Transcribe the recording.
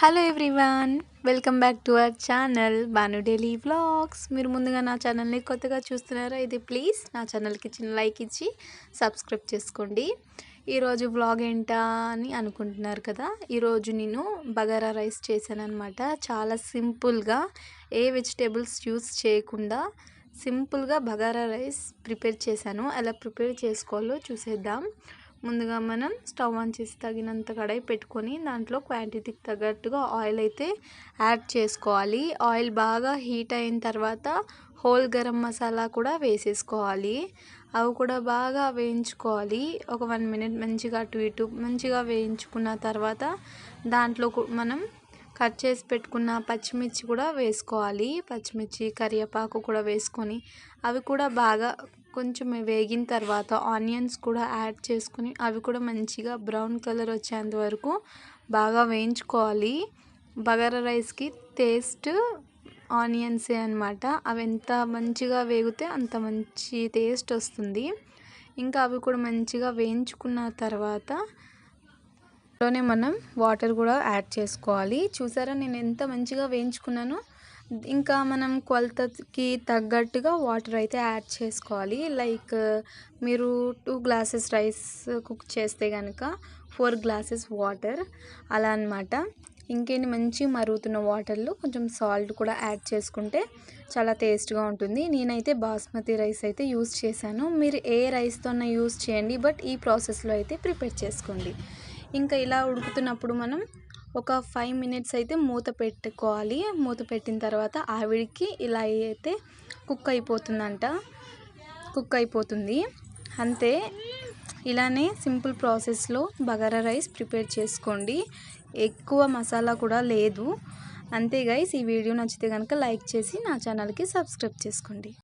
Hello everyone welcome back to our channel Banu daily vlogs మీరు ముందుగా నా ఛానల్ని కొత్తగా చూస్తున్నారా? ఇది ప్లీజ్ నా ఛానల్కి చిన్న లైక్ ఇచ్చి సబ్స్క్రైబ్ చేసుకోండి. ఈరోజు వ్లాగ్ ఏంటా అని అనుకుంటున్నారు కదా? ఈరోజు నేను బగారా రైస్ చేశాను అనమాట చాలా సింపుల్గా ఏ వెజిటేబుల్స్ యూస్ చేయకుండా సింపుల్గా బగారా రైస్ ప్రిపేర్ చేశాను. ఎలా ప్రిపేర్ చేసుకోవాలో చూసేద్దాం. ముందుగా మనం స్టవ్ ఆన్ చేసి తగినంత కడాయి పెట్టుకొని దాంట్లో క్వాంటిటీకి తగ్గట్టుగా ఆయిల్ అయితే యాడ్ చేసుకోవాలి. ఆయిల్ బాగా హీట్ అయిన తర్వాత హోల్ గరం మసాలా కూడా వేసేసుకోవాలి. అవి కూడా బాగా వేయించుకోవాలి. ఒక వన్ మినిట్ మంచిగా అటు ఇటు మంచిగా వేయించుకున్న తర్వాత దాంట్లో మనం కట్ చేసి పెట్టుకున్న పచ్చిమిర్చి కూడా వేసుకోవాలి. పచ్చిమిర్చి కరివేపాకు కూడా వేసుకొని అవి కూడా బాగా కొంచెం వేగిన తర్వాత ఆనియన్స్ కూడా యాడ్ చేసుకుని అవి కూడా మంచిగా బ్రౌన్ కలర్ వచ్చేంత వరకు బాగా వేయించుకోవాలి. బగారా రైస్కి టేస్ట్ ఆనియన్సే అనమాట అవి ఎంత మంచిగా వేగితే అంత మంచి టేస్ట్ వస్తుంది. ఇంకా అవి కూడా మంచిగా వేయించుకున్న తర్వాత దాంట్లోనే మనం వాటర్ కూడా యాడ్ చేసుకోవాలి. చూసారా నేను ఎంత మంచిగా వేయించుకున్నానో? ఇంకా మనం కొలతకి తగ్గట్టుగా వాటర్ అయితే యాడ్ చేసుకోవాలి. లైక్ మీరు టూ గ్లాసెస్ రైస్ కుక్ చేస్తే కనుక ఫోర్ గ్లాసెస్ వాటర్. అలా అనమాట ఇంకేంటి మంచి మరుగుతున్న వాటర్లో కొంచెం సాల్ట్ కూడా యాడ్ చేసుకుంటే చాలా టేస్ట్గా ఉంటుంది. నేనైతే బాస్మతి రైస్ అయితే యూస్ చేశాను. మీరు ఏ రైస్తోన యూస్ చేయండి. బట్ ఈ ప్రాసెస్లో అయితే ప్రిపేర్ చేసుకోండి. ఇంకా ఇలా ఉడుకుతున్నప్పుడు మనం ఒక ఫైవ్ మినిట్స్ అయితే మూత పెట్టుకోవాలి. మూత పెట్టిన తర్వాత ఆవిడికి ఇలా అయితే కుక్ అయిపోతుందంట. కుక్ అయిపోతుంది. అంతే. ఇలానే సింపుల్ ప్రాసెస్లో బగారా రైస్ ప్రిపేర్ చేసుకోండి. ఎక్కువ మసాలా కూడా లేదు. అంతే గైస్ ఈ వీడియో నచ్చితే కనుక లైక్ చేసి నా ఛానల్కి సబ్స్క్రైబ్ చేసుకోండి.